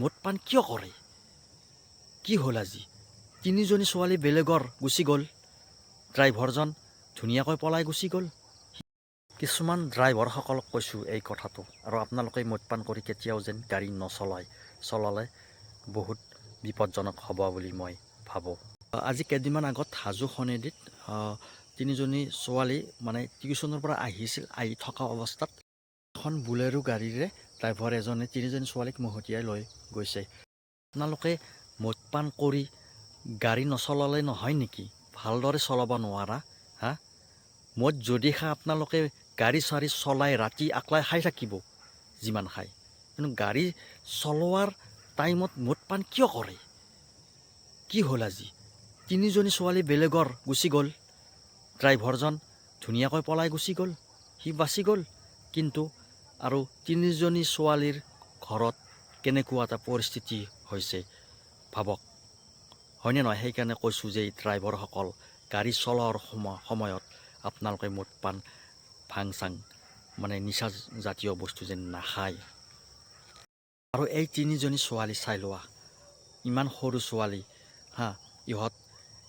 মদ পান কিয় কৰে? কি হ'ল আজি? তিনিজনী ছোৱালী বেলেগৰ গুচি গ'ল। ড্ৰাইভাৰজন ধুনীয়াকৈ পলাই গুচি গ'ল। কিছুমান ড্ৰাইভাৰসকলক কৈছোঁ এই কথাটো আৰু আপোনালোকে মদ্যপান কৰি কেতিয়াও যেন গাড়ী নচলায় চলালে বহুত বিপদজনক হ'ব বুলি মই ভাবোঁ। আজি কেইদিনমান আগত হাজো খনেদিত আহ, তিনিজনী ছোৱালী মানে টিউশ্যনৰ পৰা আহিছিল আহি থকা অৱস্থাত এখন বুলেৰো গাড়ীৰে ড্ৰাইভাৰ এজনে তিনিজনী ছোৱালীক মহতিয়াই লৈ গৈছে। আপোনালোকে মদ্যপান কৰি গাড়ী নচলালে নহয় নেকি? ভালদৰে চলাব নোৱাৰা হা? মদ যদি খাই আপোনালোকে গাড়ী চাড়ী চলাই ৰাতি আকলাই খাই থাকিব যিমান খায়। কিন্তু গাড়ী চলোৱাৰ টাইমত মদপান কিয় কৰে? কি হ'ল আজি? তিনিজনী ছোৱালী বেলেগৰ গুচি গ'ল। ড্ৰাইভাৰজন ধুনীয়াকৈ পলাই গুচি গ'ল। সি বাচি গ'ল। কিন্তু আৰু তিনিজনী ছোৱালীৰ ঘৰত কেনেকুৱা এটা পৰিস্থিতি হৈছে ভাবক। হয়নে নহয়? সেইকাৰণে কৈছোঁ যে এই ড্ৰাইভাৰসকল গাড়ী চলোৱাৰ সময় সময়ত আপোনালোকে মদপান ভাং চাং মানে নিচা জাতীয় বস্তু যেন নাখায়। আৰু এই তিনিজনী ছোৱালী চাই লোৱা। ইমান সৰু ছোৱালী হা ইহঁত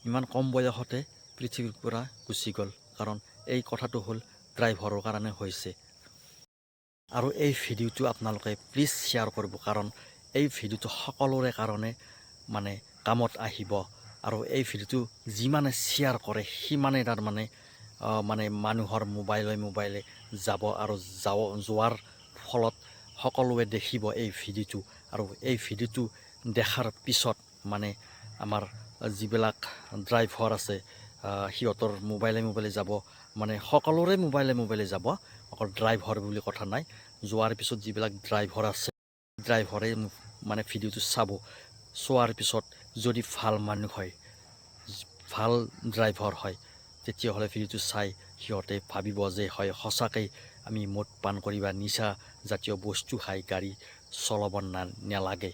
ইমান কম বয়সতে পৃথিৱীৰ পৰা গুচি গ'ল। কাৰণ এই কথাটো হ'ল ড্ৰাইভাৰৰ কাৰণে হৈছে। আৰু এই ভিডিঅ'টো আপোনালোকে প্লিজ শ্বেয়াৰ কৰিব, কাৰণ এই ভিডিঅ'টো সকলোৰে কাৰণে মানে কামত আহিব। আৰু এই ভিডিঅ'টো যিমানে শ্বেয়াৰ কৰে সিমানে তাৰমানে মানে মানুহৰ মোবাইলে মোবাইলে যাব আৰু যাব যোৱাৰ ফলত সকলোৱে দেখিব এই ভিডিঅ'টো। আৰু এই ভিডিঅ'টো দেখাৰ পিছত মানে আমাৰ যিবিলাক ড্ৰাইভাৰ আছে সিহঁতৰ মোবাইলে মোবাইলে যাব। মানে সকলোৰে মোবাইলে মোবাইলে যাব। অকল ড্ৰাইভাৰ বুলি কথা নাই। যোৱাৰ পিছত যিবিলাক ড্ৰাইভাৰ আছে ড্ৰাইভাৰে মানে ভিডিঅ'টো চাব। চোৱাৰ পিছত যদি ভাল মানুহ হয় ভাল ড্ৰাইভাৰ হয় তেতিয়াহ'লে ভিডিঅ'টো চাই সিহঁতে ভাবিব যে হয় সঁচাকৈ আমি মদ পান কৰি বা নিচা জাতীয় বস্তু খাই গাড়ী চলাব না নালাগে।